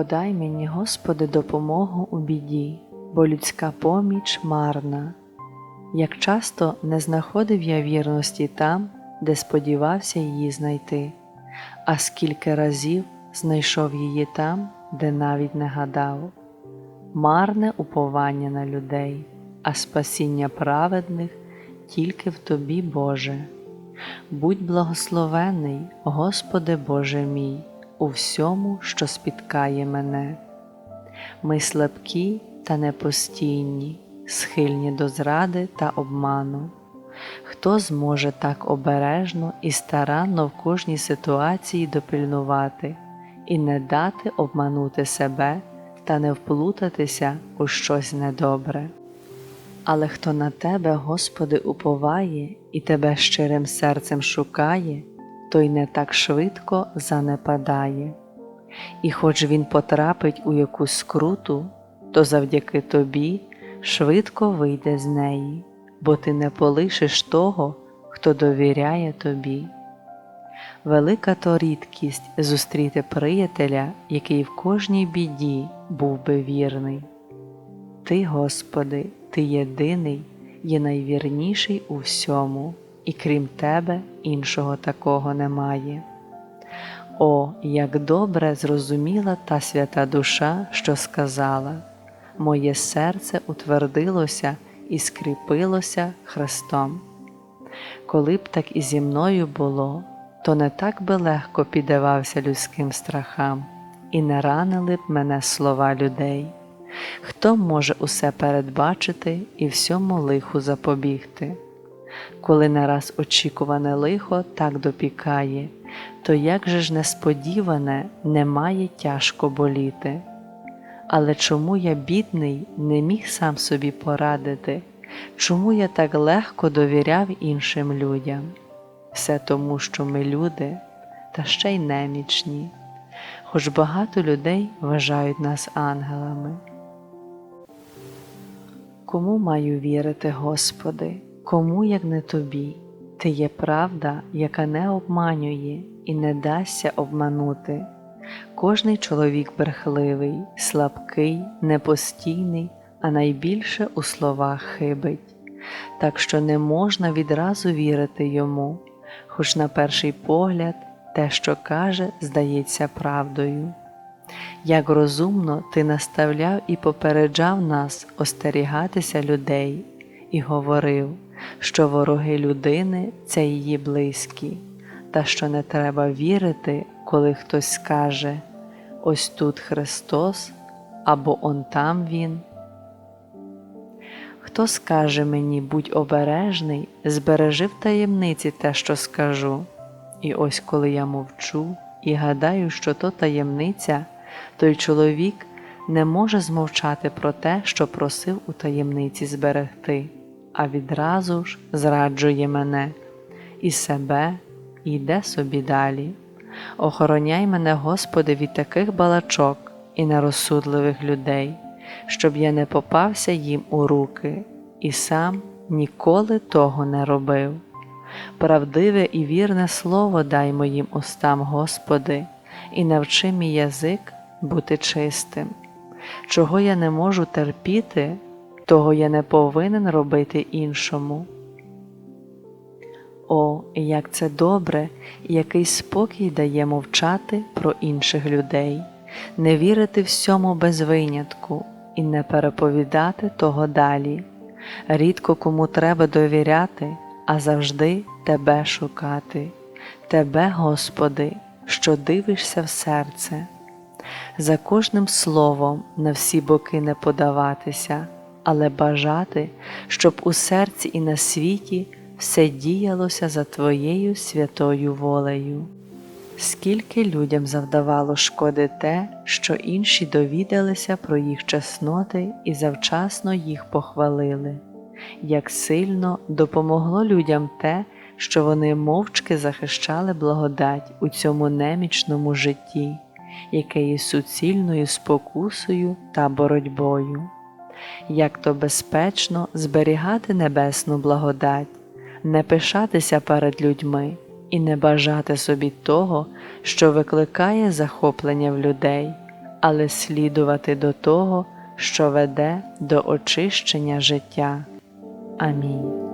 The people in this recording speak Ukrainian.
Подай мені, Господи, допомогу у біді, бо людська поміч марна. Як часто не знаходив я вірності там, де сподівався її знайти, а скільки разів знайшов її там, де навіть не гадав. Марне уповання на людей, а спасіння праведних тільки в Тобі, Боже. Будь благословений, Господи Боже мій, у всьому, що спіткає мене. Ми слабкі та непостійні, схильні до зради та обману. Хто зможе так обережно і старанно в кожній ситуації допильнувати і не дати обманути себе та не вплутатися у щось недобре? Але хто на Тебе, Господи, уповає і Тебе щирим серцем шукає, той не так швидко занепадає. І хоч він потрапить у якусь скруту, то завдяки Тобі швидко вийде з неї, бо Ти не полишиш того, хто довіряє Тобі. Велика то рідкість зустріти приятеля, який в кожній біді був би вірний. Ти, Господи, Ти єдиний, є найвірніший у всьому, і крім Тебе іншого такого немає. О, як добре зрозуміла та свята душа, що сказала, моє серце утвердилося і скріпилося Христом. Коли б так і зі мною було, то не так би легко піддавався людським страхам, і не ранили б мене слова людей. Хто може усе передбачити і всьому лиху запобігти? Коли нараз очікуване лихо так допікає, то як же ж несподіване не має тяжко боліти. Але чому я, бідний, не міг сам собі порадити, чому я так легко довіряв іншим людям? Все тому, що ми люди, та ще й немічні, хоч багато людей вважають нас ангелами. Кому маю вірити, Господи, кому як не Тобі? Ти є правда, яка не обманює і не дасться обманути. Кожний чоловік брехливий, слабкий, непостійний, а найбільше у словах хибить, так що не можна відразу вірити йому, хоч на перший погляд те, що каже, здається правдою. Як розумно ти наставляв і попереджав нас остерігатися людей, і говорив, що вороги людини це її близькі, та що не треба вірити, коли хтось скаже ось тут Христос або он там Він. Хто скаже мені, будь обережний, збережи в таємниці те, що скажу, і ось коли я мовчу і гадаю, що то таємниця, той чоловік не може змовчати про те, що просив у таємниці зберегти, а відразу ж зраджує мене і себе, і йде собі далі. Охороняй мене, Господи, від таких балачок і нерозсудливих людей, щоб я не попався їм у руки і сам ніколи того не робив. Правдиве і вірне слово дай моїм устам, Господи, і навчи мій язик бути чистим. Чого я не можу терпіти, того я не повинен робити іншому. О, як це добре, який спокій дає мовчати про інших людей, не вірити всьому без винятку і не переповідати того далі. Рідко кому треба довіряти, а завжди Тебе шукати, Тебе, Господи, що дивишся в серце. За кожним словом на всі боки не подаватися, але бажати, щоб у серці і на світі все діялося за Твоєю святою волею. Скільки людям завдавало шкоди те, що інші довідалися про їх чесноти і завчасно їх похвалили, як сильно допомогло людям те, що вони мовчки захищали благодать у цьому немічному житті, яке є суцільною спокусою та боротьбою, як то безпечно зберігати небесну благодать не пишатися перед людьми і не бажати собі того, що викликає захоплення в людей, але слідувати до того, що веде до очищення життя. Амінь.